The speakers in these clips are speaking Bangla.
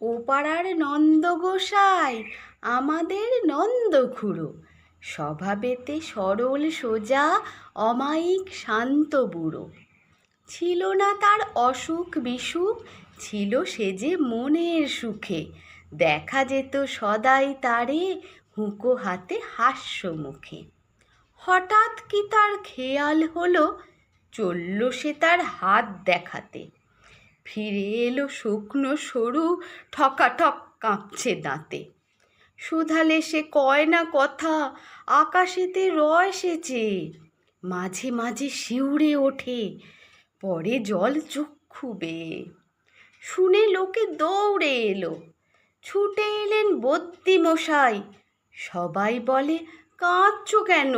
ও পাড়ার নন্দগোসাই, আমাদের নন্দখুড়ো স্বভাবেতে সরল, সোজা, অমায়িক, শান্ত বুড়ো। ছিল না তার অসুখ বিসুখ, ছিল সে যে মনের সুখে। দেখা যেত সদাই তারে হুঁকো হাতে হাস্য মুখে। হঠাৎ কি তার খেয়াল হলো? চলল সে তার হাত দেখাতে। ফিরে এলো শুকনো সরু ঠকাঠক কাঁপছে দাঁতে। শুধালে সে কয় না কথা, আকাশেতে রয় সেচে মাঝে মাঝে শিউরে ওঠে, পরে জল চক্ষু বেয়ে শুনে লোকে দৌড়ে এলো, ছুটে এলেন বদ্যি মশাই। সবাই বলে, কাঁদছো কেন?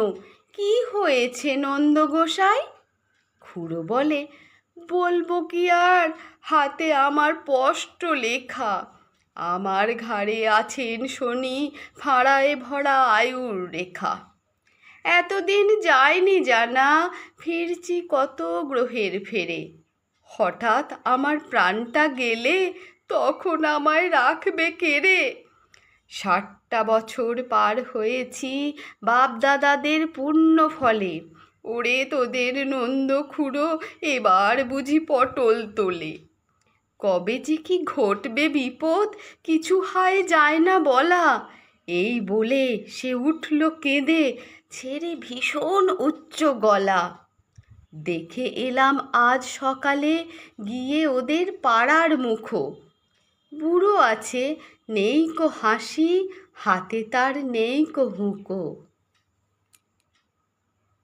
কি হয়েছে নন্দগোসাই খুড়ো বলে বলব কি আর? হাতে আমার স্পষ্ট লেখা। আমার ঘাড়ে আছেন শনি ফাঁড়ায় ভরা আয়ুর রেখা। এতদিন যায়নি জানা, ফিরছি কত গ্রহের ফেরে। হঠাৎ আমার প্রাণটা গেলে তখন আমায় রাখবে কেড়ে ষাটটা বছর পার হয়েছি বাপ দাদাদের পুণ্য ফলে। ওরে তোদের নন্দ খুঁড়ো এবার বুঝি পটল তোলে। কবে যে কি ঘটবে বিপদ, কিছু হায় যায় না বলা। এই বলে সে উঠল কেঁদে, ছেড়ে ভীষণ উচ্চ গলা। দেখে এলাম আজ সকালে গিয়ে ওদের পাড়ার মুখো। বুড়ো আছে, নেই কো হাসি, হাতে তার নেই কো হুঁকো।